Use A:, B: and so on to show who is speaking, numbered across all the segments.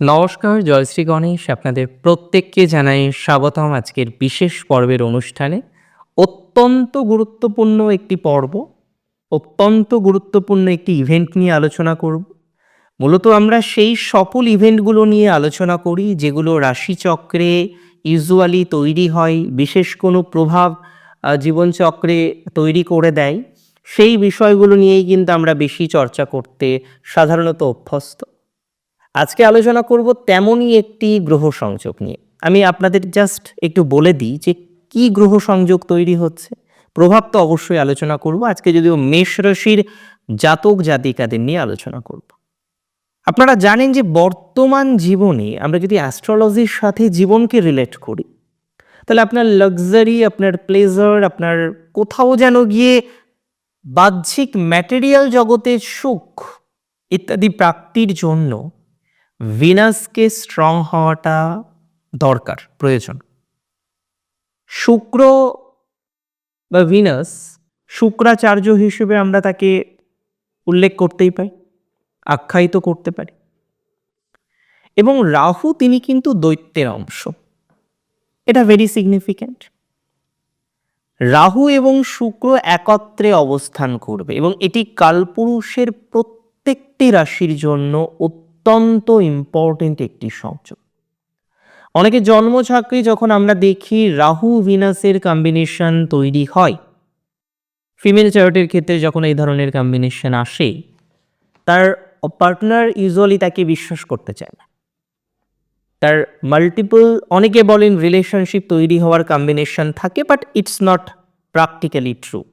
A: নমস্কার, জয়শ্রী গণেশ। আপনাদের প্রত্যেককে জানাই স্বাগতম আজকের বিশেষ পর্বের অনুষ্ঠানে। অত্যন্ত গুরুত্বপূর্ণ একটি পর্ব, অত্যন্ত গুরুত্বপূর্ণ একটি ইভেন্ট নিয়ে আলোচনা করব। মূলত আমরা সেই সফল ইভেন্টগুলো নিয়ে আলোচনা করি, যেগুলো রাশিচক্রে ইউজুয়ালি তৈরি হয়, বিশেষ কোনো প্রভাব জীবনচক্রে তৈরি করে দেয়। সেই বিষয়গুলো নিয়েই কিন্তু আমরা বেশি চর্চা করতে সাধারণত অভ্যস্ত। আজকে আলোচনা করব তেমনই একটি গ্রহ সংযোগ নিয়ে। আমি আপনাদের জাস্ট একটু বলে দিই যে কি গ্রহ সংযোগ তৈরি হচ্ছে। প্রভাব তো অবশ্যই আলোচনা করব। আজকে যদিও মেষ রাশির জাতক জাতিকাদের নিয়ে আলোচনা করব। আপনারা জানেন যে বর্তমান জীবনে আমরা যদি অ্যাস্ট্রোলজির সাথে জীবনকে রিলেট করি, তাহলে আপনার লাক্সারি আপনার প্লেজার আপনার কোথাও যেন গিয়ে বাহ্যিক ম্যাটেরিয়াল জগতের সুখ ইত্যাদি প্রাপ্তির জন্য ভিনাসকে স্ট্রং হওয়াটা দরকার, প্রয়োজন। শুক্র বা ভিনাস শুক্রাচার্য হিসেবে আমরা তাকে উল্লেখ করতেই পাই আখ্যায়িত করতে পারি। এবং রাহু তিনি কিন্তু দৈত্যের অংশ। এটা ভেরি সিগনিফিক্যান্ট রাহু এবং শুক্র একত্রে অবস্থান করবে এবং এটি কালপুরুষের প্রত্যেকটি রাশির জন্য অত্যন্ত ইম্পর্টেন্ট একটি সংযোগ। অনেকে জন্ম জন্মছাকরি যখন আমরা দেখি, রাহু ভিনাসের কম্বিনেশন তৈরি হয়। ফিমেল চার্টের ক্ষেত্রে যখন এই ধরনের কম্বিনেশন আসে, তার পার্টনার ইউজুয়ালি তাকে বিশ্বাস করতে চায় না। তার মাল্টিপল অনেকে বলেন রিলেশনশিপ তৈরি হওয়ার কম্বিনেশন থাকে but it's not practically true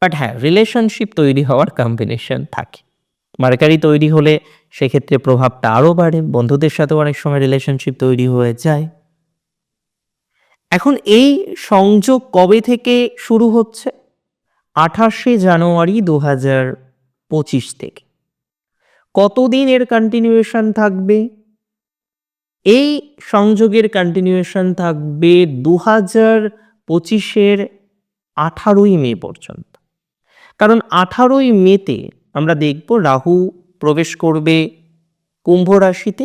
A: but হ্যাঁ রিলেশনশিপ তৈরি হওয়ার কম্বিনেশন থাকে। মার্কারি তৈরি হলে সেক্ষেত্রে প্রভাবটা আরও বাড়ে, বন্ধুদের সাথেও অনেক সময় রিলেশনশিপ তৈরি হয়ে যায়। এখন এই সংযোগ কবে থেকে শুরু হচ্ছে? আঠাশে জানুয়ারি দু হাজার পঁচিশ থেকে। কতদিন এর কন্টিনিউয়েশন থাকবে? এই সংযোগের কন্টিনিউয়েশন থাকবে দু হাজার পঁচিশের আঠারোই মে পর্যন্ত। কারণ আঠারোই মেতে আমরা দেখব রাহু প্রবেশ করবে কুম্ভ রাশিতে,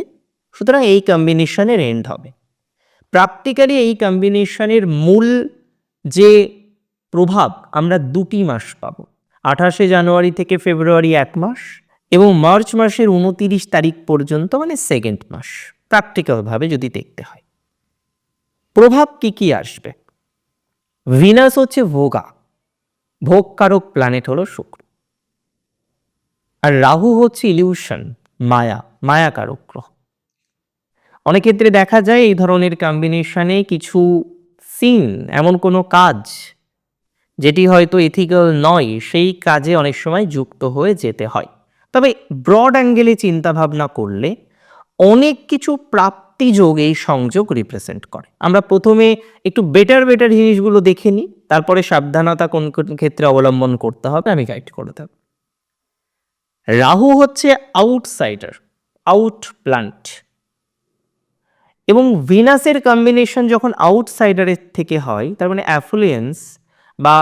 A: সুতরাং এই কম্বিনেশনের এন্ড হবে। প্র্যাকটিক্যালি এই কম্বিনেশনের মূল যে প্রভাব আমরা দুটি মাস পাবো, আঠাশে জানুয়ারি থেকে ফেব্রুয়ারি এক মাস এবং মার্চ মাসের উনতিরিশ তারিখ পর্যন্ত মানে সেকেন্ড মাস প্র্যাকটিক্যালভাবে যদি দেখতে হয়। প্রভাব কি কি আসবে? ভিনাস হচ্ছে ভোগা, ভোগকারক প্ল্যানেট হলো শুক্র। আর রাহু হচ্ছে ইলিউশন মায়া মায়াকারক গ্রহ অনেক ক্ষেত্রে দেখা যায় এই ধরনের কম্বিনেশনে কিছু সিন এমন কোনো কাজ যেটি হয়তো এথিক্যাল নয়, সেই কাজে অনেক সময় যুক্ত হয়ে যেতে হয়। তবে ব্রড অ্যাঙ্গেলে চিন্তা ভাবনা করলে অনেক কিছু প্রাপ্তি যোগ এই সংযোগ রিপ্রেজেন্ট করে। আমরা প্রথমে একটু বেটার বেটার জিনিসগুলো দেখে নিই, তারপরে সাবধানতা কোন কোন ক্ষেত্রে অবলম্বন করতে হবে, আমি গাইড করে দেব। রাহু হচ্ছে আউটসাইডার আউট প্লান্ট এবং ভিনাসের কম্বিনেশন যখন আউটসাইডারের থেকে হয়, তার মানে অ্যাফ্লুয়েন্স বা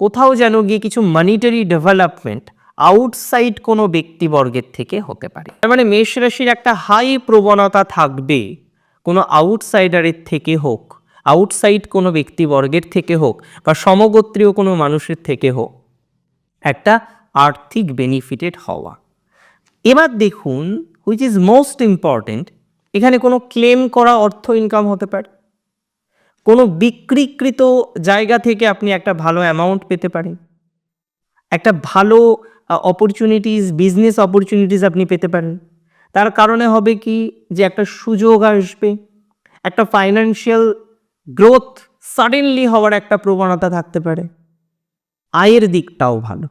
A: কোথাও যেন গিয়ে কিছু মানিটারি ডেভেলপমেন্ট আউটসাইড কোনো ব্যক্তিবর্গের থেকে হতে পারে। তার মানে মেষ রাশির একটা হাই প্রবণতা থাকবে, কোনো আউটসাইডারের থেকে হোক আউটসাইড কোনো ব্যক্তিবর্গের থেকে হোক বা সমগোত্রীয় কোনো মানুষের থেকে হোক। একটা আর্থিক বেনিফিটেড হওয়া। এবার দেখুন হুইচ ইজ মোস্ট ইম্পর্টেন্ট এখানে কোনো ক্লেম করা অর্থ ইনকাম হতে পারে। কোনো বিক্রিকৃত জায়গা থেকে আপনি একটা ভালো অ্যামাউন্ট পেতে পারেন। একটা ভালো অপরচুনিটিস বিজনেস অপরচুনিটিস আপনি পেতে পারেন। তার কারণে হবে কি, যে একটা সুযোগ আসবে, একটা ফাইন্যান্সিয়াল গ্রোথ সাডেনলি হওয়ার একটা প্রবণতা থাকতে পারে। আয়ের দিকটাও ভালো।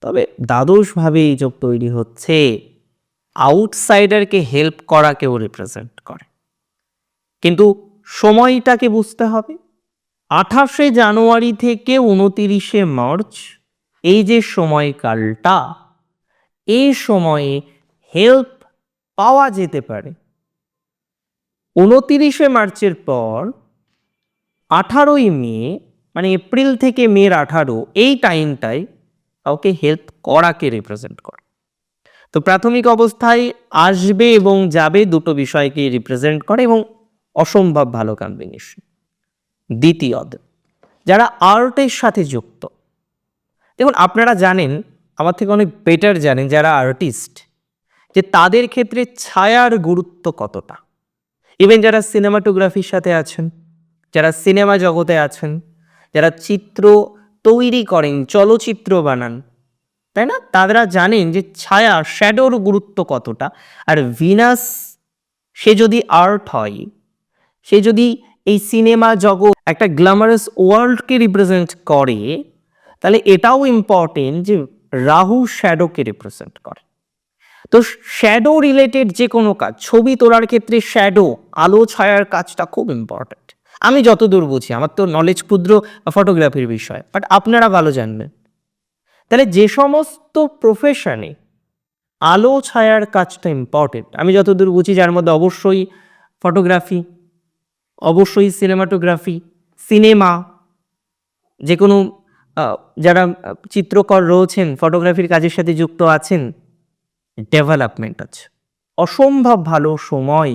A: তবে দ্বাদশভাবে এই যোগ তৈরি হচ্ছে। আউটসাইডারকে হেল্প করাকেও রিপ্রেজেন্ট করে। কিন্তু সময়টাকে বুঝতে হবে। আঠাশে জানুয়ারি থেকে উনতিরিশে মার্চ এই যে সময়কালটা এই সময়ে হেল্প পাওয়া যেতে পারে। উনতিরিশে মার্চের পর আঠারোই মে মানে এপ্রিল থেকে মের আঠারো, এই টাইমটায় কাউকে হেল্প করাকে রিপ্রেজেন্ট করে। তো প্রাথমিক অবস্থায় আসবে এবং যাবে দুটো বিষয়কে রিপ্রেজেন্ট করে এবং অসম্ভব ভালো কম্বিনেশন দ্বিতীয়ত, যারা আর্টের সাথে যুক্ত, দেখুন আপনারা জানেন, আমার থেকে অনেক বেটার জানেন যারা আর্টিস্ট যে তাদের ক্ষেত্রে ছায়ার গুরুত্ব কতটা। ইভেন যারা সিনেমাটোগ্রাফির সাথে আছেন, যারা সিনেমা জগতে আছেন, যারা চিত্র তৈরি করেন, চলচ্চিত্র বানান। তাই না? তারা জানেন যে ছায়া, শ্যাডোর গুরুত্ব কতটা। আর ভিনাস, সে যদি আর্ট হয়, সে যদি এই সিনেমা জগৎ একটা গ্ল্যামারাস ওয়ার্ল্ডকে রিপ্রেজেন্ট করে, তাহলে এটাও ইম্পর্টেন্ট যে রাহু শ্যাডোকে রিপ্রেজেন্ট করে। তো শ্যাডো রিলেটেড যে কোনো কাজ, ছবি তোলার ক্ষেত্রে শ্যাডো, আলো, ছায়ার কাজটা খুব ইম্পর্ট্যান্ট আমি যতদূর বুঝি, আমার তো নলেজ ক্ষুদ্র ফটোগ্রাফির বিষয় বাট আপনারা ভালো জানবেন। তাহলে যে সমস্ত প্রফেশনে আলো ছায়ার কাজটা ইম্পর্টেন্ট আমি যতদূর বুঝি যার মধ্যে অবশ্যই ফটোগ্রাফি অবশ্যই সিনেমাটোগ্রাফি সিনেমা যে কোনো যারা চিত্রকর রয়েছেন ফটোগ্রাফির কাজের সাথে যুক্ত আছেন ডেভেলপমেন্ট আছে। অসম্ভব ভালো সময়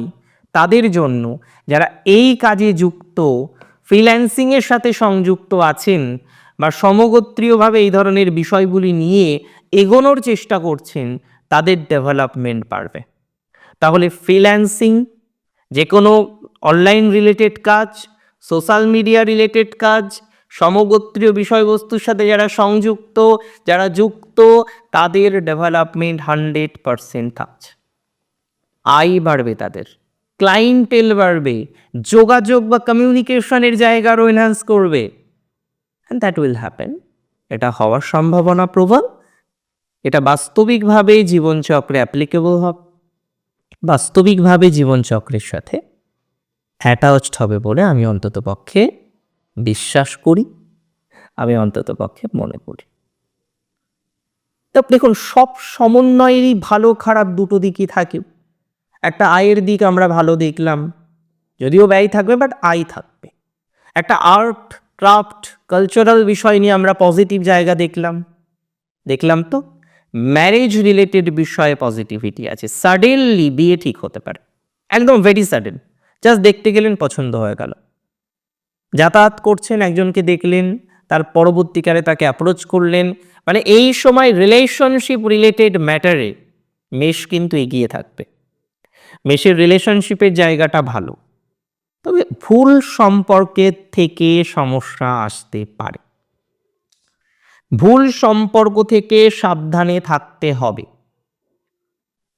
A: তাদের জন্য যারা এই কাজে যুক্ত ফ্রিল্যান্সিংয়ের সাথে সংযুক্ত আছেন বা সমগোত্রীয়ভাবে এই ধরনের বিষয়গুলি নিয়ে এগোনোর চেষ্টা করছেন, তাদের ডেভেলপমেন্ট বাড়বে। তাহলে ফ্রিল্যান্সিং যে কোনো অনলাইন রিলেটেড কাজ সোশ্যাল মিডিয়া রিলেটেড কাজ, সমগোত্রীয় বিষয়বস্তুর সাথে যারা সংযুক্ত, যারা যুক্ত, তাদের ডেভেলপমেন্ট হান্ড্রেড পারসেন্ট থাকছে। আয় বাড়বে তাদের। ক্লায়েন্টেল বাড়বে, যোগাযোগ বা কমিউনিকেশনের জায়গারও এনহান্স করবে। অ্যান্ড দ্যাট উইল হ্যাপেন এটা হওয়ার সম্ভাবনা প্রবল। এটা বাস্তবিকভাবে জীবনচক্রে অ্যাপ্লিকেবল হবে। বাস্তবিকভাবে জীবনচক্রের সাথে অ্যাটাচড হবে বলে আমি অন্তত পক্ষে বিশ্বাস করি। আমি অন্তত পক্ষে মনে করি। তো দেখুন, সব সমন্বয়েরই ভালো খারাপ দুটো দিকই থাকে। একটা আয়ের দিক আমরা ভালো দেখলাম, যদিও ব্যয় থাকবে বাট আয় থাকবে। একটা আর্ট, ক্রাফট কালচারাল বিষয় নিয়ে আমরা পজিটিভ জায়গা দেখলাম। দেখলাম তো ম্যারেজ রিলেটেড বিষয়ে পজিটিভিটি আছে। সাডেনলি বিয়ে ঠিক হতে পারে। একদম ভেরি সাডেন জাস্ট দেখতে গেলেন, পছন্দ হয়ে গেল। যাতায়াত করছেন, একজনকে দেখলেন, তার পরবর্তীকালে তাকে অ্যাপ্রোচ করলেন। মানে এই সময় রিলেশনশিপ রিলেটেড ম্যাটারে মেষ কিন্তু এগিয়ে থাকবে। মেষের রিলেশনশিপের জায়গাটা ভালো। তবে ভুল সম্পর্কের থেকে সমস্যা আসতে পারে। ভুল সম্পর্ক থেকে সাবধানে থাকতে হবে।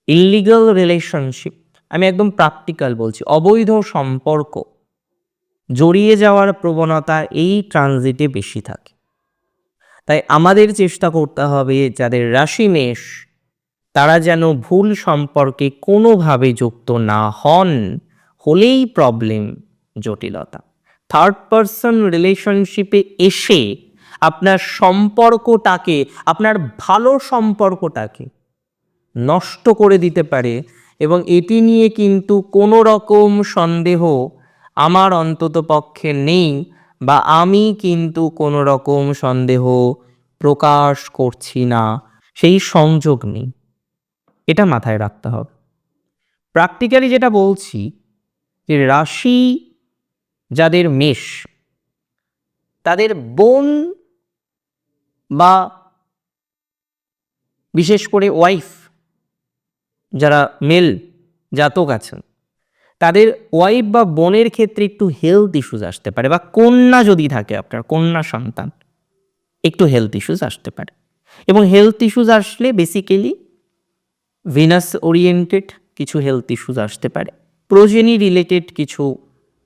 A: ইলিগাল রিলেশনশিপ আমি একদম প্র্যাকটিক্যাল বলছি, অবৈধ সম্পর্ক জড়িয়ে যাওয়ার প্রবণতা এই ট্রানজিটে বেশি থাকে। তাই আমাদের চেষ্টা করতে হবে যাদের রাশি মেষ তারা যেন ভুল সম্পর্কে কোনোভাবে যুক্ত না হন, হলেই প্রবলেম জটিলতা। থার্ড পারসন রিলেশনশিপে এসে আপনার সম্পর্কটাকে, আপনার ভালো সম্পর্কটাকে নষ্ট করে দিতে পারে এবং এটি নিয়ে কিন্তু কোনো রকম সন্দেহ আমার অন্তত পক্ষে নেই বা আমি কিন্তু কোনো রকম সন্দেহ প্রকাশ করছি না, সেই সংযোগ নেই। এটা মাথায় রাখতে হবে। প্র্যাকটিক্যালি যেটা বলছি, যে রাশি যাদের মেষ, তাদের বোন বা বিশেষ করে ওয়াইফ যারা মেল জাতক আছেন, তাদের ওয়াইফ বা বোনের ক্ষেত্রে একটু হেলথ ইস্যুজ আসতে পারে বা কন্যা যদি থাকে আপনার, কন্যা সন্তান, একটু হেলথ ইস্যুজ আসতে পারে। এবং হেলথ ইস্যুজ আসলে বেসিক্যালি ভিনাস ওরিয়েন্টেড কিছু হেলথ ইস্যুস আসতে পারে প্রোজেনি রিলেটেড কিছু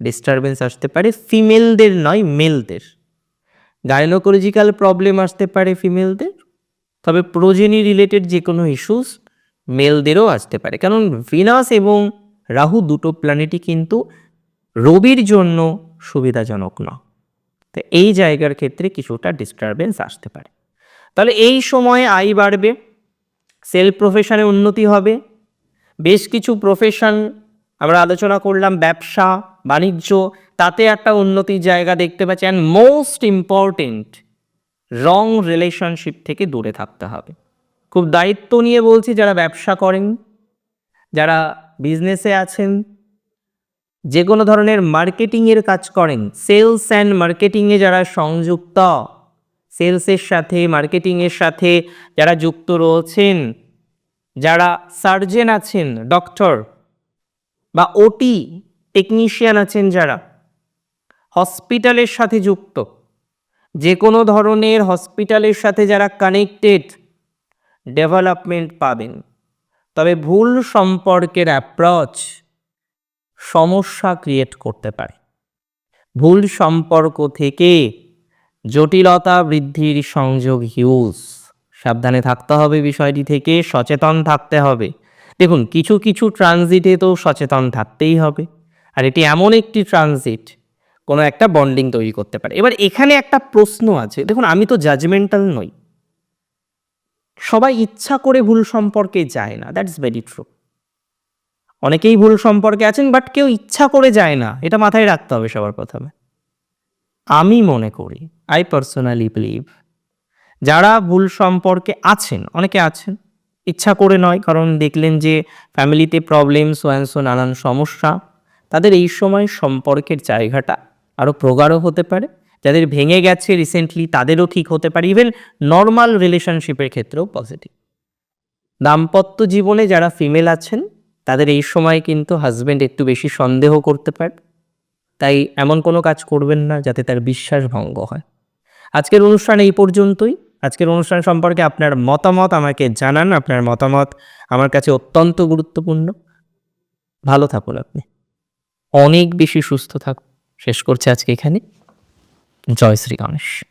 A: ডিস্টারবেন্স আসতে পারে ফিমেলদের নয় মেলদের গাইনোকোলজিক্যাল প্রবলেম আসতে পারে ফিমেলদের তবে প্রোজেনি রিলেটেড যে কোনো ইস্যুস মেলদেরও আসতে পারে। কারণ ভিনাস এবং রাহু দুটো প্ল্যানেটই কিন্তু রবির জন্য সুবিধাজনক নয়। তো এই জায়গার ক্ষেত্রে কিছুটা ডিস্টারবেন্স আসতে পারে। তাহলে এই সময়ে আয় বাড়বে। সেলফ প্রফেশনে উন্নতি হবে। বেশ কিছু প্রফেশন আমরা আলোচনা করলাম, ব্যবসা, বাণিজ্য, তাতে একটা উন্নতির জায়গা দেখতে পাচ্ছি and most important wrong relationship থেকে দূরে থাকতে হবে। খুব দায়িত্ব নিয়ে বলছি যারা ব্যবসা করেন, যারা বিজনেসে আছেন যে কোনো ধরনের মার্কেটিংয়ের কাজ করেন সেলস অ্যান্ড মার্কেটিংয়ে যারা সংযুক্ত সেলসের সাথে, মার্কেটিংয়ের সাথে যারা যুক্ত রয়েছেন, যারা সার্জেন আছেন, ডক্টর বা ওটি টেকনিশিয়ান আছেন যারা, হসপিটালের সাথে যুক্ত, যে কোনো ধরনের হসপিটালের সাথে যারা কানেক্টেড, ডেভেলপমেন্ট পাবেন। তবে ভুল সম্পর্কের অ্যাপ্রোচ সমস্যা ক্রিয়েট করতে পারে। ভুল সম্পর্ক থেকে জটিলতা বৃদ্ধির সংযোগ হিউজ। সাবধানে থাকতে হবে বিষয়টি থেকে, সচেতন থাকতে হবে। দেখুন, কিছু কিছু ট্রানজিটে তো সচেতন থাকতেই হবে। আর এটি এমন একটি ট্রানজিট কোনো একটা বন্ডিং তৈরি করতে পারে। এবার এখানে একটা প্রশ্ন আছে। দেখুন, আমি তো জাজমেন্টাল নই। সবাই ইচ্ছা করে ভুল সম্পর্কে যায় না দ্যাটস ভেরি ট্রু অনেকেই ভুল সম্পর্কে আছেন বাট কেউ ইচ্ছা করে যায় না। এটা মাথায় রাখতে হবে সবার প্রথমে। আমি মনে করি আই পার্সোনালি বিলিভ যারা ভুল সম্পর্কে আছেন, অনেকে আছেন, ইচ্ছা করে নয়, কারণ দেখলেন যে ফ্যামিলিতে প্রবলেম সোয়ানসো নানান সমস্যা, তাদের এই সময় সম্পর্কের জায়গাটা আরও প্রগাঢ় হতে পারে। যাদের ভেঙে গেছে রিসেন্টলি তাদেরও ঠিক হতে পারে। ইভেন নর্মাল রিলেশনশিপের ক্ষেত্রেও পজিটিভ দাম্পত্য জীবনে যারা ফিমেল আছেন, তাদের এই সময় কিন্তু হাজব্যান্ড একটু বেশি সন্দেহ করতে পারে। তাই এমন কোনো কাজ করবেন না, যাতে তার বিশ্বাস ভঙ্গ হয়। আজকের অনুষ্ঠান এই পর্যন্তই। আজকের অনুষ্ঠান সম্পর্কে আপনার মতামত আমাকে জানান। আপনার মতামত আমার কাছে অত্যন্ত গুরুত্বপূর্ণ। ভালো থাকুন আপনি। অনেক বেশি সুস্থ থাকুন। শেষ করছে আজকে এখানে। জয় শ্রী গণেশ।